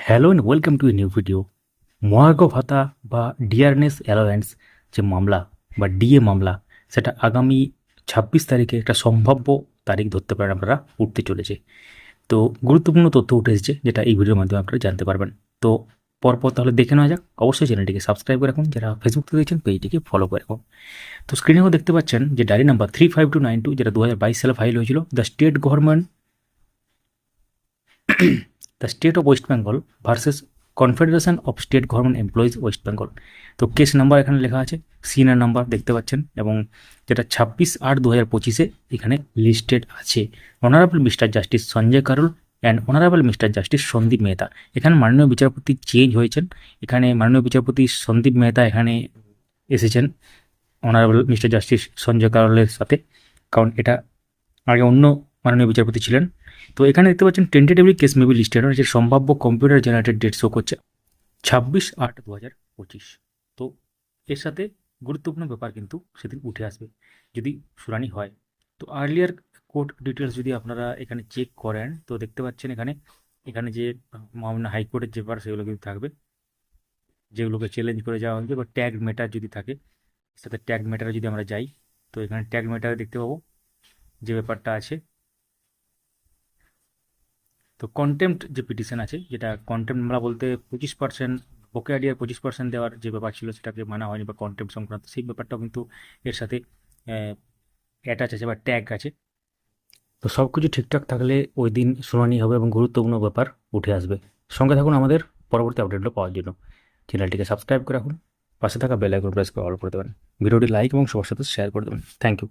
Hello and welcome to a new video মহার্ঘ ভাতা বা ডিয়ারনেস অ্যালাওয়েন্স যে মামলা বা ডিএ মামলা সেটা আগামী ছাব্বিশ তারিখে একটা সম্ভাব্য তারিখ ধরতে পারেন আপনারা উঠতে চলেছে তো গুরুত্বপূর্ণ তথ্য উঠে এসেছে যেটা এই ভিডিওর মাধ্যমে আপনারা জানতে পারবেন তো পরপর তাহলে দেখে নেওয়া যাক অবশ্যই চ্যানেলটিকে সাবস্ক্রাইব করে রাখুন যারা ফেসবুক থেকে দেখছেন পেজটিকে ফলো করে রাখুন তো স্ক্রিনেও দেখতে পাচ্ছেন যে diary number three five two nine two যেটা দু হাজার বাইশ সালে ফাইল হয়েছিল the state government the state of West Bengal versus confederation of state government employees West Bengal. তো কেস নাম্বার এখানে লেখা আছে সিনার নাম্বার দেখতে পাচ্ছেন এবং যেটা ছাব্বিশ আট দু হাজার পঁচিশে এখানে লিস্টেড আছে। Honourable mister justice Sanjay Karol and honourable mister justice Sandeep Mehta. এখানে মাননীয় বিচারপতি চেঞ্জ হয়েছেন। এখানে মাননীয় বিচারপতি সন্দীপ মেহতা এখানে এসেছেন অনারেবল মিস্টার জাস্টিস সঞ্জয় কারলের সাথে। কারণ এটা আগে অন্য মাননীয় বিচারপতি ছিলেন। তো এখানে দেখতে পাচ্ছেন টেন্টেটিভলি কেস মেবি লিস্টেড যে সম্ভাব্য কম্পিউটার জেনারেটেড ডেট শো করছে, ছাব্বিশ আট দু হাজার পঁচিশ। তো এর সাথে গুরুত্বপূর্ণ ব্যাপার কিন্তু সেদিন উঠে আসবে, যদি শুনানি হয়। তো আর্লিয়ার কোর্ট ডিটেলস যদি আপনারা এখানে চেক করেন, তো দেখতে পাচ্ছেন এখানে এখানে যে, মামলা হাইকোর্টের যে ব্যাপার সেগুলো কিন্তু থাকবে। যেগুলোকে চ্যালেঞ্জ করে যাওয়া হয়েছে বা ট্যাগ মেটার যদি থাকে সাথে ট্যাগ মেটারে যদি আমরা যাই, তো এখানে ট্যাগ মেটারে দেখতে পাবো, যে ব্যাপারটা আছে। তো কন্টেম্পট যে পিটিশন আছে, যেটা কন্টেম্পট মামলা বলতে পঁচিশ পার্সেন্ট বকেয়া পঁচিশ পার্সেন্ট দেওয়ার যে ব্যাপার ছিল, সেটাকে মানা হয়নি বা কন্টেম্প সংক্রান্ত, সেই ব্যাপারটাও কিন্তু এর সাথে অ্যাটাচ আছে বা ট্যাগ আছে। তো সব কিছু ঠিকঠাক থাকলে ওই দিন শুনানি হবে এবং গুরুত্বপূর্ণ ব্যাপার উঠে আসবে। সঙ্গে থাকুন আমাদের পরবর্তী আপডেটগুলো পাওয়ার জন্য। চ্যানেলটিকে সাবস্ক্রাইব করে রাখুন। পাশে থাকা বেল আইকন প্রেস করে অল করে দেবেন। ভিডিওটি লাইক এবং সবার সাথে শেয়ার করে দেবেন। Thank you